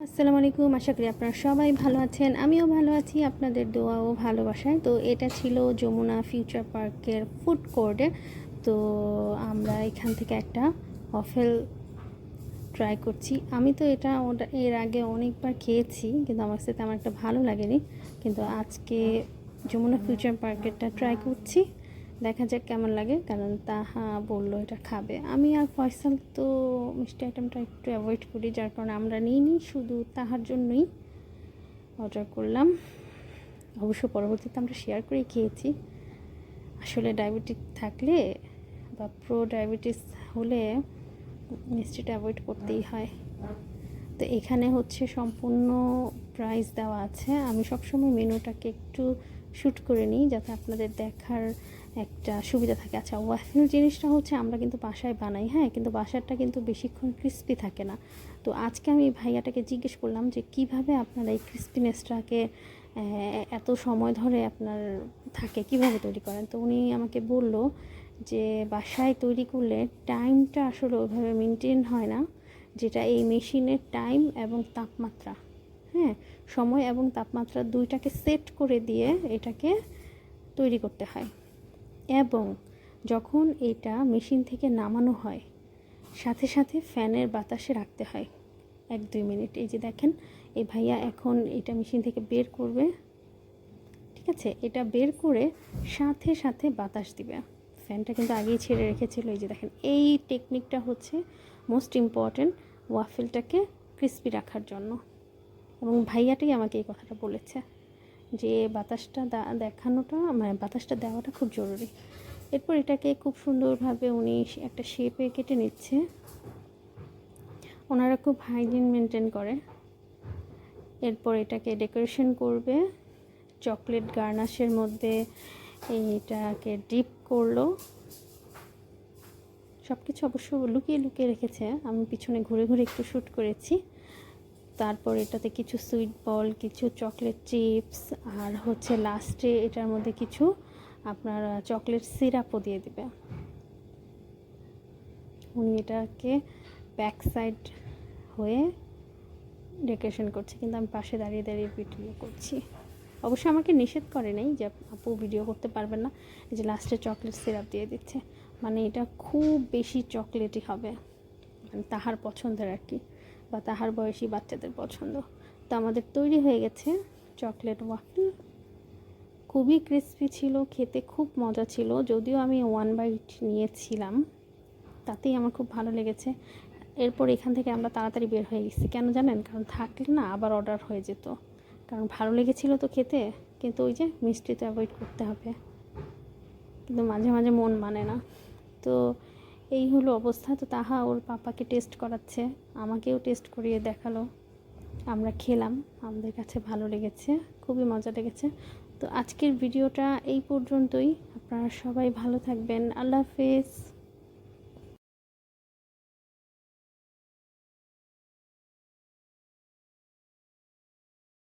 আসসালামু আলাইকুম। আশা করি আপনারা সবাই ভালো আছেন। আমিও ভালো আছি। আপনাদের দোয়া ও ভালোবাসায়। তো এটা ছিল যমুনা ফিউচার পার্কের ফুড কোর্টে। তো আমরা এখান থেকে একটা অফেল ট্রাই করছি। আমি তো এটা এর আগে অনেকবার খেয়েছি, কিন্তু আমার সাথে আমার একটা ভালো লাগেনি। কিন্তু আজকে যমুনা ফিউচার পার্কেরটা ট্রাই করছি। দেখা যাক কেমন লাগে, কারণ তাহা বলল এটা খাবে। আমি আর ফয়সাল তো মিষ্টি আইটেমটা একটু অ্যাভয়েড করি, যার কারণে আমরা নিই নি শুধু তাহার জন্যই অর্ডার করলাম। অবশ্য পরবর্তীতে আমরা শেয়ার করে খেয়েছি। আসলে ডায়াবেটিক থাকলে বা প্রো ডায়াবেটিস হলে মিষ্টিটা অ্যাভয়েড করতেই হয়। তো এখানে হচ্ছে সম্পূর্ণ প্রাইস দেওয়া আছে। আমি সবসময় মেনুটাকে একটু শ্যুট করে নিই, যাতে আপনাদের দেখার একটা সুবিধা থাকে। আচ্ছা ওয়াফেল জিনিসটা হচ্ছে আমরা কিন্তু বাসায় বানাই হ্যাঁ? কিন্তু বাসারটা কিন্তু বেশিক্ষণ ক্রিস্পি থাকে না। তো আজকে আমি ভাইয়াটাকে জিজ্ঞেস করলাম যে, কীভাবে আপনারা এই ক্রিস্পিনেসটাকে এত সময় ধরে আপনার থাকে? কীভাবে তৈরি করেন? তো উনি আমাকে বলল যে, বাসায় তৈরি করলে টাইমটা আসলে ওইভাবে মেনটেন হয় না, যেটা এই মেশিনের টাইম এবং তাপমাত্রা হ্যাঁ? সময় এবং তাপমাত্রা দুইটাকে সেট করে দিয়ে এটাকে তৈরি করতে হয়। এবং যখন এটা মেশিন থেকে নামানো হয়, সাথে সাথে ফ্যানের বাতাসে রাখতে হয়। এক দুই মিনিট। এই যে দেখেন, এই ভাইয়া এখন এটা মেশিন থেকে বের করবে। ঠিক আছে? এটা বের করে সাথে সাথে বাতাস দিবে। ফ্যানটা কিন্তু আগেই ছেড়ে রেখেছিল। এই যে দেখেন, এই টেকনিকটা হচ্ছে মোস্ট ইম্পর্ট্যান্ট ওয়াফেলটাকে ক্রিস্পি রাখার জন্য। এবং ভাইয়াটাই আমাকে এই কথাটা বলেছে। যে বাতাসটা দেখানোটা মানে বাতাসটা দেওয়াটা খুব জরুরি। এরপর এটাকে খুব সুন্দরভাবে উনি একটা শেপে কেটে নিচ্ছে। ওনারা খুব হাইজিন মেনটেন করে। এরপর এটাকে ডেকোরেশন করবে। চকলেট গার্নাশের মধ্যে এইটাকে ডিপ করল। সব কিছু অবশ্য লুকিয়ে লুকিয়ে রেখেছে। আমি পিছনে ঘুরে ঘুরে একটু শ্যুট করেছি। তারপর এটাতে কিছু সুইট বল কিছু চকলেট চিপস আর হচ্ছে লাস্টে এটার মধ্যে কিছু আপনার চকলেট সিরাপও দিয়ে দেবে। উনি এটাকে ব্যাক সাইড হয়ে ডেকোরেশন করছে, কিন্তু আমি পাশে দাঁড়িয়ে দাঁড়িয়ে ভিডিও করছি। অবশ্যই আমাকে নিষেধ করে নেই যে আপু ভিডিও করতে পারবেন না যে লাস্টে চকলেট সিরাপ দিয়ে দিচ্ছে। মানে এটা খুব বেশি চকলেটই হবে মানে তাহার পছন্দের আর কি। বা তাহার বয়সী বাচ্চাদের পছন্দ। তো আমাদের তৈরি হয়ে গেছে চকলেট ওয়াফেল। খুবই ক্রিস্পি ছিল, খেতে খুব মজা ছিল, যদিও আমি ওয়ান বাইট নিয়েছিলাম। তাতেই আমার খুব ভালো লেগেছে। এরপর এখান থেকে আমরা তাড়াতাড়ি বের হয়ে গেছি। কেন জানেন? কারণ থাকলে না আবার অর্ডার হয়ে যেত। কারণ ভালো লেগেছিল তো খেতে, কিন্তু ওই যে মিষ্টি তো অ্যাভয়েড করতে হবে। কিন্তু মাঝে মাঝে মন মানে না। তো এই হলো অবস্থা, তো তাহা ওর পাপাকে টেস্ট করাচ্ছে, আমাকেও টেস্ট করিয়ে দেখাল। আমরা খেলাম, আমাদের কাছে ভালো লেগেছে, খুবই মজা লেগেছে। তো আজকের ভিডিওটা এই পর্যন্তই, আপনারা সবাই ভালো থাকবেন, আল্লাহ হাফেজ।